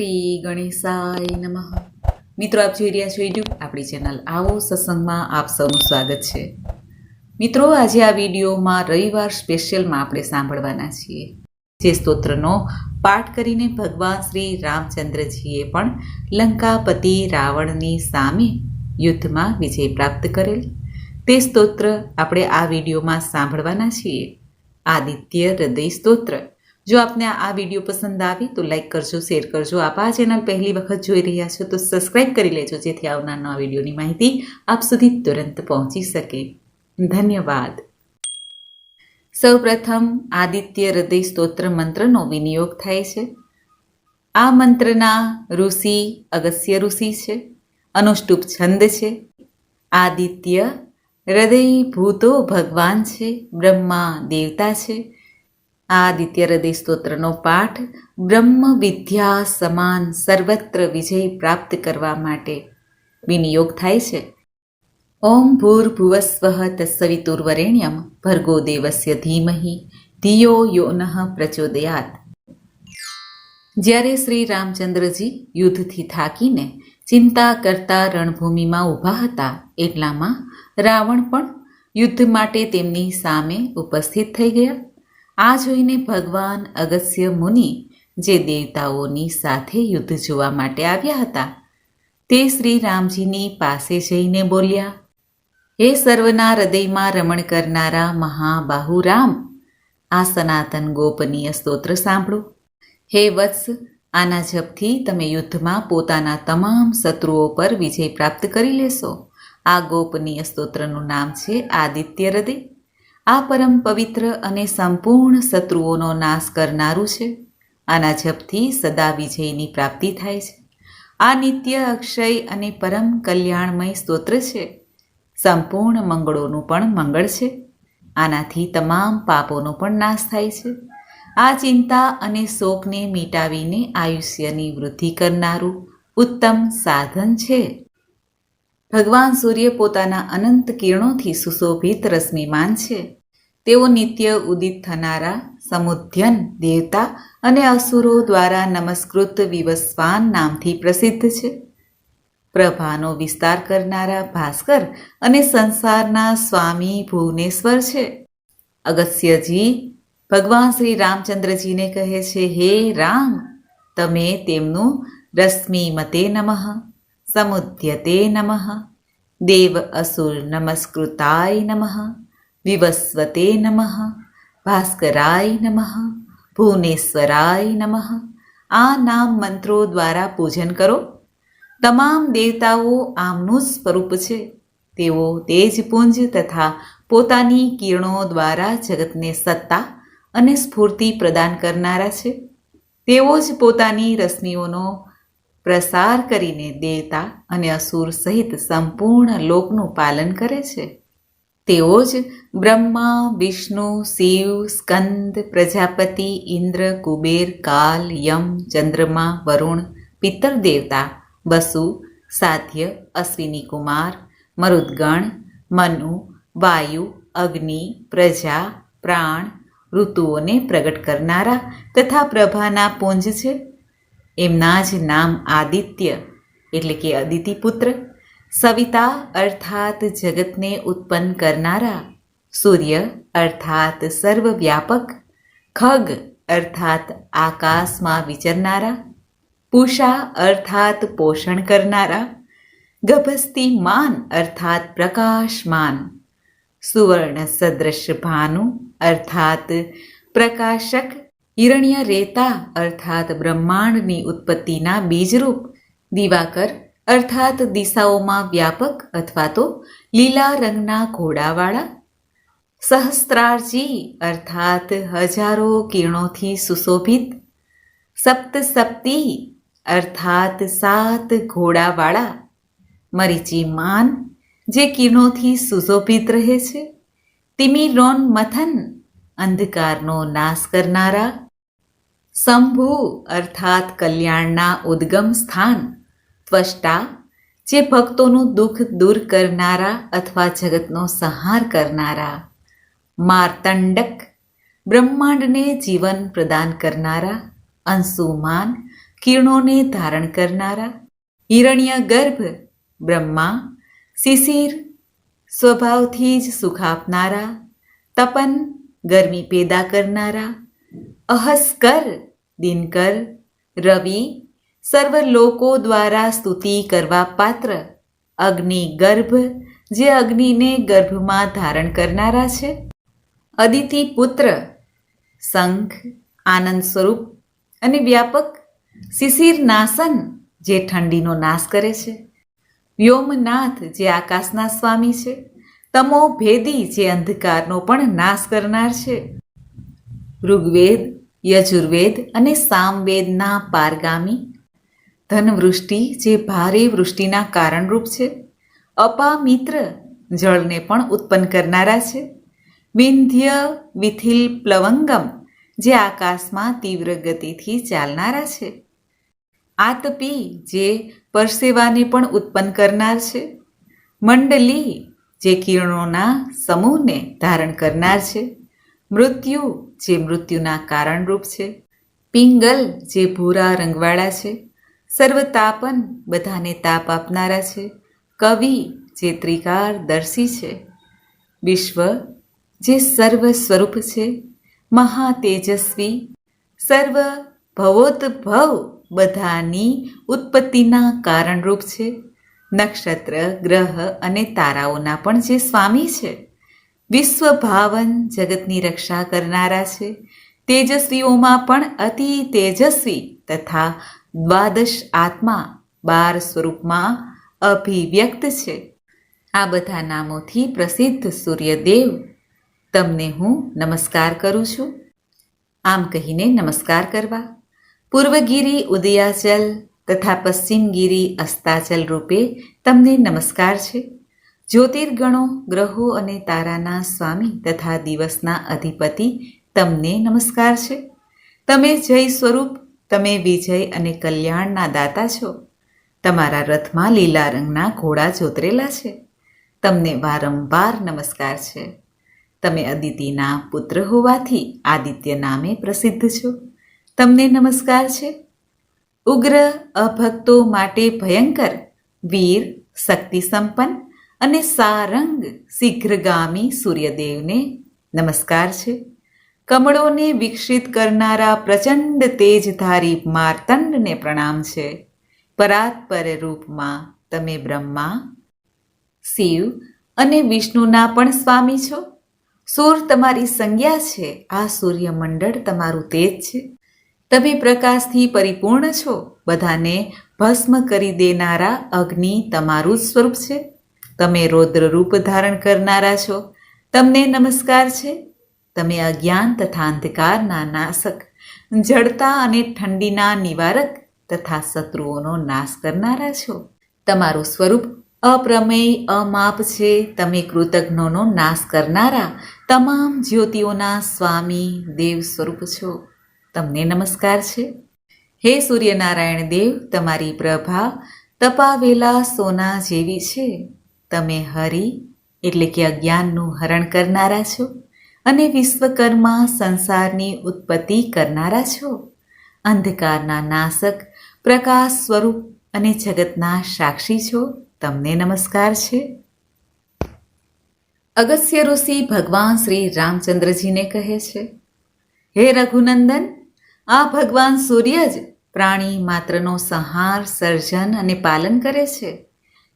શ્રી ગણેશાય નમઃ. મિત્રો, આપ જોઈ રહ્યા છો યુટ્યુબ, આપણી ચેનલ આવો સત્સંગમાં આપ સૌનું સ્વાગત છે. મિત્રો, આજે આ વિડીયોમાં રવિવાર સ્પેશિયલમાં આપણે સાંભળવાના છીએ. જે સ્તોત્રનો પાઠ કરીને ભગવાન શ્રી રામચંદ્રજીએ પણ લંકાપતિ રાવણની સામે યુદ્ધમાં વિજય પ્રાપ્ત કરેલ. તે સ્તોત્ર આપણે આ વિડીયોમાં સાંભળવાના છીએ. આદિત્ય હૃદય સ્તોત્ર. જો આપને આ વીડિયો પસંદ આવે તો લાઈક કરજો, શેર કરજો. આપ આ ચેનલ પહેલી વખત જોઈ રહ્યા છો તો સબસ્ક્રાઈબ કરી લેજો, જેથી આવનાર નવા વિડીયોની માહિતી આપ સુધી તુરંત પહોંચી શકે. ધન્યવાદ. સૌપ્રથમ આદિત્ય હૃદય સ્તોત્ર મંત્રનો વિનિયોગ થાય છે. આ મંત્રના ઋષિ અગસ્ય ઋષિ છે. અનુષ્ટુપ છંદ છે. આદિત્ય હૃદય ભૂતો ભગવાન છે. બ્રહ્મા દેવતા છે. આ આદિત્ય હૃદય સ્તોત્રનો પાઠ બ્રહ્મ વિદ્યા સમાન સર્વત્ર વિજય પ્રાપ્ત કરવા માટે વિનિયોગ થાય છે. ઓમ ભૂર્ભુવસ્વ તત્સવિતુર્વરેણ્યમ ભર્ગો દેવસ્ય ધીમહિ ધિયો યો નઃ પ્રચોદયાત. જ્યારે શ્રી રામચંદ્રજી યુદ્ધથી થાકીને ચિંતા કરતા રણભૂમિમાં ઊભા હતા એટલામાં રાવણ પણ યુદ્ધ માટે તેમની સામે ઉપસ્થિત થઈ ગયા. આ જોઈને ભગવાન અગસ્ય મુનિ, જે દેવતાઓની સાથે યુદ્ધ જોવા માટે આવ્યા હતા, તે શ્રી રામજીની પાસે જઈને બોલ્યા, હે સર્વના હૃદયમાં રમણ કરનારા મહાબાહુ રામ, આ સનાતન ગોપનીય સ્તોત્ર સાંભળો. હે વત્સ, આના જપથી તમે યુદ્ધમાં પોતાના તમામ શત્રુઓ પર વિજય પ્રાપ્ત કરી લેશો. આ ગોપનીય સ્તોત્રનું નામ છે આદિત્ય હૃદય. આ પરમ પવિત્ર અને સંપૂર્ણ શત્રુઓનો નાશ કરનારું છે. આના જપથી સદા વિજયની પ્રાપ્તિ થાય છે. આ નિત્ય અક્ષય અને પરમ કલ્યાણમય સ્તોત્ર છે. સંપૂર્ણ મંગળોનું પણ મંગળ છે. આનાથી તમામ પાપોનો પણ નાશ થાય છે. આ ચિંતા અને શોકને મિટાવીને આયુષ્યની વૃદ્ધિ કરનારું ઉત્તમ સાધન છે. ભગવાન સૂર્ય પોતાના અનંત કિરણોથી સુશોભિત રશ્મિમાન છે. તેઓ નિત્ય ઉદિત થનારા સમુદ્યન દેવતા અને અસુરો દ્વારા નમસ્કૃત વિવસ્વાન નામથી પ્રસિદ્ધ છે. પ્રભાનો વિસ્તાર કરનારા ભાસ્કર અને સંસારના સ્વામી ભુવનેશ્વર છે. અગસ્યજી ભગવાન શ્રી રામચંદ્રજીને કહે છે, હે રામ, તમે તેમનું રશ્મિ મતે નમઃ સમુદ્યતે નમઃ, દેવ અસુર નમસ્કૃતાય નમઃ. વિવસ્વતે નમઃ ભાસ્કરાય નમઃ ભુવનેશ્વરાય નમઃ આ નામ મંત્રો દ્વારા પૂજન કરો તમામ દેવતાઓ આમનું જ સ્વરૂપ છે તેઓ તેજપુંજ તથા પોતાની કિરણો દ્વારા જગતને સત્તા અને સ્ફૂર્તિ પ્રદાન કરનારા છે તેઓ જ પોતાની રશ્મિઓનો પ્રસાર કરીને દેવતા અને અસુર સહિત સંપૂર્ણ લોકનું પાલન કરે છે તેઓ જ બ્રહ્મા, વિષ્ણુ, શિવ, સ્કંદ, પ્રજાપતિ, ઇન્દ્ર, કુબેર, કાલ, યમ, ચંદ્રમા, વરુણ પિત્તર દેવતા બસુ સાધ્ય, અશ્વિની કુમાર, મરુદગણ, મનુ, વાયુ, અગ્નિ, પ્રજા, પ્રાણ, ઋતુઓને પ્રગટ કરનારા તથા પ્રભાના પુંજ છે. એમના જ નામ આદિત્ય, એટલે કે અદિતિ પુત્ર સવિતા અર્થાત જગતને ઉત્પન્ન કરનારા, સૂર્ય અર્થાત સર્વવ્યાપક, ખગ અર્થાત આકાશમાં વિચરનારા, પૂષા અર્થાત પોષણ કરનારા, ગભસ્તી માન અર્થાત પ્રકાશમાન, સુવર્ણ સદૃશ ભાનુ અર્થાત પ્રકાશક, હિરણ્ય રેતા અર્થાત બ્રહ્માંડની ઉત્પત્તિના બીજરૂપ, દિવાકર અર્થાત દિશાઓમાં વ્યાપક અથવા તો લીલા રંગના ઘોડાવાળા. સહસ્ત્રાર્જી અર્થાત હજારો કિરણોથી સુશોભિત. સપ્તસપ્તિ અર્થાત સાત ઘોડાવાળા. મરીચી માન જે કિરણોથી સુશોભિત રહે છે. તિમિરોન મથન અંધકારનો નાશ કરનારા. શંભુ અર્થાત કલ્યાણના ઉદ્ગમ સ્થાન. ત્વષ્ટા જે ભક્તોનું દુઃખ દૂર કરનારા અથવા જગતનો સંહાર કરનારા. માર્તંડક બ્રહ્માંડને જીવન પ્રદાન કરનારા, અંશુમાન કિરણોને ધારણ કરનારા. હિરણ્ય ગર્ભ બ્રહ્મા શિશિર સ્વભાવથી જ સુખ આપનારા. તપન ગરમી પેદા કરનારા. અહસ્કર દિનકર રવિ સર્વ લોકો દ્વારા સ્તુતિ કરવા પાત્ર. અગ્નિ ગર્ભ, જે અગ્નિને ગર્ભમાં ધારણ કરનારા છે. અદિતિ પુત્ર, શંખ, આનંદ સ્વરૂપ અને વ્યાપક શિશિર નાસન, જે ઠંડીનો નાશ કરે છે. વ્યોમનાથ, જે આકાશના સ્વામી છે. તમો ભેદી જે અંધકારનો પણ નાશ કરનાર છે. ઋગ્વેદ, યજુર્વેદ અને સામવેદના પારગામી ધનવૃષ્ટિ જે ભારે વૃષ્ટિના કારણરૂપ છે. અપામિત્ર જળને પણ ઉત્પન્ન કરનારા છે. વિંધ્ય વિથિલ પ્લવંગમ જે આકાશમાં તીવ્ર ગતિથી ચાલનારા છે. આતપી જે પરસેવાને પણ ઉત્પન્ન કરનાર છે. મંડલી જે કિરણોના સમૂહને ધારણ કરનાર છે. મૃત્યુ જે મૃત્યુના કારણરૂપ છે. પિંગલ જે ભૂરા રંગવાળા છે. સર્વતાપન બધાને તાપ આપનારા છે. કવિ જે ત્રિકાર દર્શી છે. વિશ્વ જે સર્વ સ્વરૂપ છે. મહાતેજસ્વી સર્વ ભવોતભવ બધાની ઉત્પત્તિના કારણરૂપ છે. નક્ષત્ર, ગ્રહ અને તારાઓના પણ જે સ્વામી છે. વિશ્વ ભાવન જગતની રક્ષા કરનારા છે. તેજસ્વીઓમાં પણ અતિ તેજસ્વી તથા દ્વાદશ આત્મા બાર સ્વરૂપમાં અભિવ્યક્ત છે. આ બધા નામોથી પ્રસિદ્ધ સૂર્યદેવ તમને હું નમસ્કાર કરું છું. આમ કહીને નમસ્કાર કરવા. પૂર્વગીરી ઉદયાચલ તથા પશ્ચિમગીરી અસ્તાચલ રૂપે તમને નમસ્કાર છે. જ્યોતિર્ગણો, ગ્રહો અને તારાના સ્વામી તથા દિવસના અધિપતિ તમને નમસ્કાર છે. તમે જય સ્વરૂપ તમે વિજય અને કલ્યાણના દાતા છો. તમારા રથમાં લીલા રંગના ઘોડા જોતરેલા છે. તમને વારંવાર નમસ્કાર છે. તમે અદિતિના પુત્ર હોવાથી આદિત્ય નામે પ્રસિદ્ધ છો. તમને નમસ્કાર છે. ઉગ્ર અભક્તો માટે ભયંકર, વીર શક્તિ સંપન્ન અને સારંગ શીઘ્રગામી સૂર્યદેવને નમસ્કાર છે. કમળોને વિકસિત કરનારા પ્રચંડ તેજધારી માર્તંડને પ્રણામ છે. પરાત્પર રૂપમાં તમે બ્રહ્મા, શિવ અને વિષ્ણુના પણ સ્વામી છો. સૂર તમારી સંજ્ઞા છે, આ સૂર્યમંડળ તમારું તેજ છે. તમે પ્રકાશથી પરિપૂર્ણ છો, બધાને ભસ્મ કરી દેનારા અગ્નિ તમારું જ સ્વરૂપ છે. તમે રૌદ્ર રૂપ ધારણ કરનારા છો. તમને નમસ્કાર છે. તમે અજ્ઞાન તથા અંધકારના નાશક, જડતા અને ઠંડીના નિવારક તથા શત્રુઓનો નાશ કરનારા છો. તમારું સ્વરૂપ અપ્રમેય, અમાપ છે. તમે કૃતજ્ઞોનો નાશ કરનારા તમામ જ્યોતિઓના સ્વામી દેવ સ્વરૂપ છો. તમને નમસ્કાર છે. હે સૂર્યનારાયણ દેવ, તમારી પ્રભા તપાવેલા સોના જેવી છે. તમે હરિ, એટલે કે અજ્ઞાનનું હરણ કરનારા છો. અને વિશ્વકર્મા સંસારની ઉત્પત્તિ કરનારા છો. અંધકારના નાશક, પ્રકાશ સ્વરૂપ અને જગતના સાક્ષી છો. તમને નમસ્કાર છે. અગસ્ય ઋષિ ભગવાન શ્રી રામચંદ્રજીને કહે છે, હે રઘુનંદન, આ ભગવાન સૂર્ય જ પ્રાણી માત્રનો સંહાર, સર્જન અને પાલન કરે છે.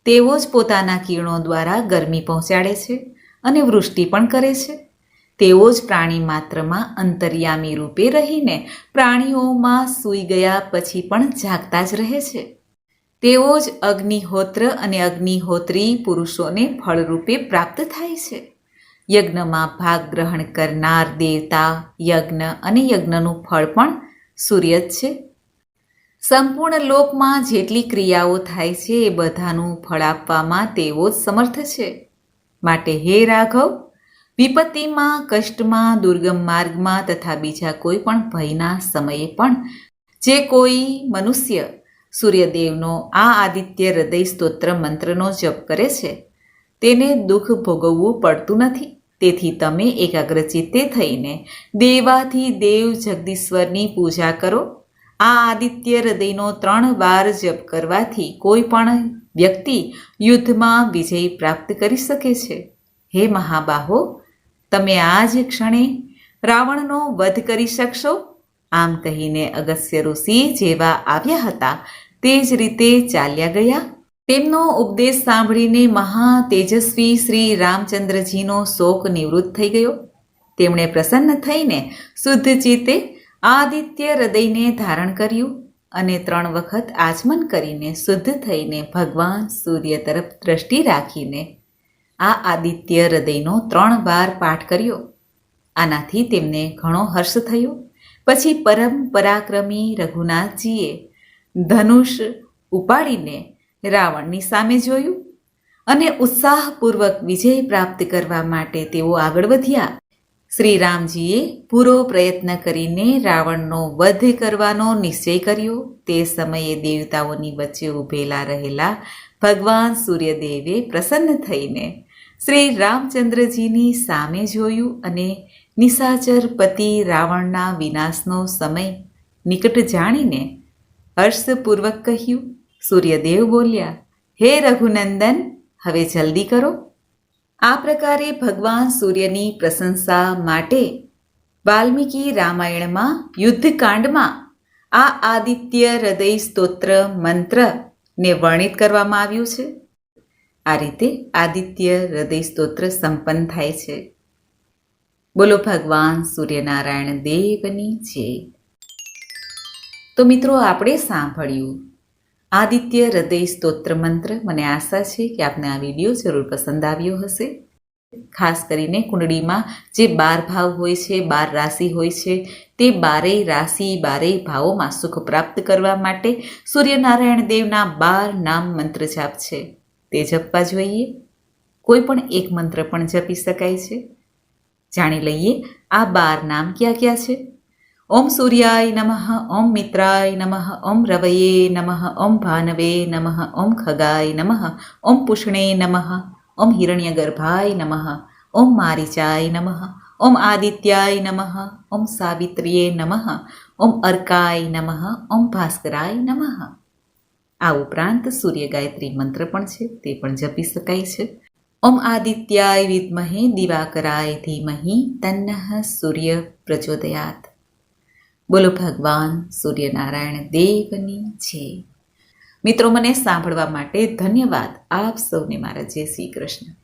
તેઓ જ પોતાના કિરણો દ્વારા ગરમી પહોંચાડે છે અને વૃષ્ટિ પણ કરે છે. તેઓ જ પ્રાણી માત્રમાં અંતર્યામી રૂપે રહીને પ્રાણીઓમાં સૂઈ ગયા પછી પણ જાગતા જ રહે છે. તેઓ જ અગ્નિહોત્ર અને અગ્નિહોત્રી પુરુષોને ફળરૂપે પ્રાપ્ત થાય છે. યજ્ઞમાં ભાગ ગ્રહણ કરનાર દેવતા, યજ્ઞ અને યજ્ઞનું ફળ પણ સૂર્ય જ છે. સંપૂર્ણ લોકમાં જેટલી ક્રિયાઓ થાય છે એ બધાનું ફળ આપવામાં તેઓ જ સમર્થ છે. માટે હે રાઘવ વિપત્તિમાં, કષ્ટમાં, દુર્ગમ માર્ગમાં તથા બીજા કોઈ પણ ભયના સમયે પણ જે કોઈ મનુષ્ય સૂર્યદેવનો આ આદિત્ય હૃદય સ્તોત્ર મંત્રનો જપ કરે છે, તેને દુઃખ ભોગવવું પડતું નથી. તેથી તમે એકાગ્રચિત્તે થઈને દેવાથી દેવ જગદીશ્વરની પૂજા કરો. આ આદિત્ય હૃદયનો ત્રણ વાર જપ કરવાથી કોઈ પણ વ્યક્તિ યુદ્ધમાં વિજય પ્રાપ્ત કરી શકે છે. હે મહાબાહો તમે આ જ ક્ષણે રાવણનો વધ કરી શકશો? આમ કહીને અગસ્ય ઋષિ જેવા આવ્યા હતા. તે જ રીતે ચાલ્યા ગયા. તેમનો ઉપદેશ સાંભળીને મહા તેજસ્વી શ્રી રામચંદ્રજીનો શોક નિવૃત્ત થઈ ગયો. તેમણે પ્રસન્ન થઈને શુદ્ધ ચિત્તે આદિત્ય હૃદયને ધારણ કર્યું અને ત્રણ વખત આચમન કરીને શુદ્ધ થઈને ભગવાન સૂર્ય તરફ દ્રષ્ટિ રાખીને આ આદિત્ય હૃદયનો ત્રણ વાર પાઠ કર્યો. આનાથી તેમને ઘણો હર્ષ થયો. પછી પરમ પરાક્રમી રઘુનાથજીએ ધનુષ ઉપાડીને રાવણની સામે જોયું અને ઉત્સાહપૂર્વક વિજય પ્રાપ્ત કરવા માટે તેઓ આગળ વધ્યા. શ્રી રામજીએ પૂરો પ્રયત્ન કરીને રાવણનો વધ કરવાનો નિશ્ચય કર્યો. તે સમયે દેવતાઓની વચ્ચે ઊભેલા રહેલા ભગવાન સૂર્યદેવે પ્રસન્ન થઈને શ્રી રામચંદ્રજીની સામે જોયું અને નિશાચર પતિ રાવણના વિનાશનો સમય નિકટ જાણીને હર્ષપૂર્વક કહ્યું, સૂર્યદેવ બોલ્યા, હે રઘુનંદન, હવે જલ્દી કરો. આ પ્રકારે ભગવાન સૂર્યની પ્રશંસા માટે વાલ્મીકી રામાયણમાં યુદ્ધકાંડમાં આ આદિત્ય હૃદય સ્તોત્ર મંત્રને વર્ણિત કરવામાં આવ્યું છે. આ રીતે આદિત્ય હૃદય સ્તોત્ર સંપન્ન થાય છે. બોલો, ભગવાન સૂર્યનારાયણ દેવની જય. તો મિત્રો, આપણે સાંભળ્યું. આદિત્ય હૃદય સ્તોત્ર મંત્ર. મને આશા છે કે આપને આ વીડિયો જરૂર પસંદ આવ્યો હશે. ખાસ કરીને કુંડળીમાં જે બાર ભાવ હોય છે, બાર રાશિ હોય છે, તે બારેય રાશિ, બારેય ભાવોમાં સુખ પ્રાપ્ત કરવા માટે સૂર્યનારાયણ દેવના બાર નામ મંત્ર જાપ છે. તે જપવા જોઈએ કોઈ પણ એક મંત્ર પણ જપી શકાય છે જાણી લઈએ આ બાર નામ ક્યાં ક્યાં છે ઓમ સૂર્યાય નમઃ ઓમ મિત્રાય નમઃ ઓમ રવયે નમઃ ઓમ ભાનવે નમઃ ઓમ ખગાય નમઃ ઓમ પુષ્ણે નમઃ ઓમ હિરણ્યગર્ભાય નમઃ ઓમ મારિચાય નમઃ ઓમ આદિત્યાય નમઃ ઓમ સાવિત્રીએ નમઃ ઓમ અર્કાય નમઃ ઓમ ભાસ્કરાય નમઃ આ ઉપરાંત સૂર્ય ગાયત્રી મંત્ર પણ છે, તે પણ જપી શકાય છે. ઓમ આદિત્યાય વિદ્મહે દિવાકરાય ધીમહિ તન્નઃ સૂર્ય પ્રચોદયાત. બોલો ભગવાન સૂર્યનારાયણ દેવની છે મિત્રો, મને સાંભળવા માટે ધન્યવાદ. આપ સૌને મારા જય શ્રી કૃષ્ણ.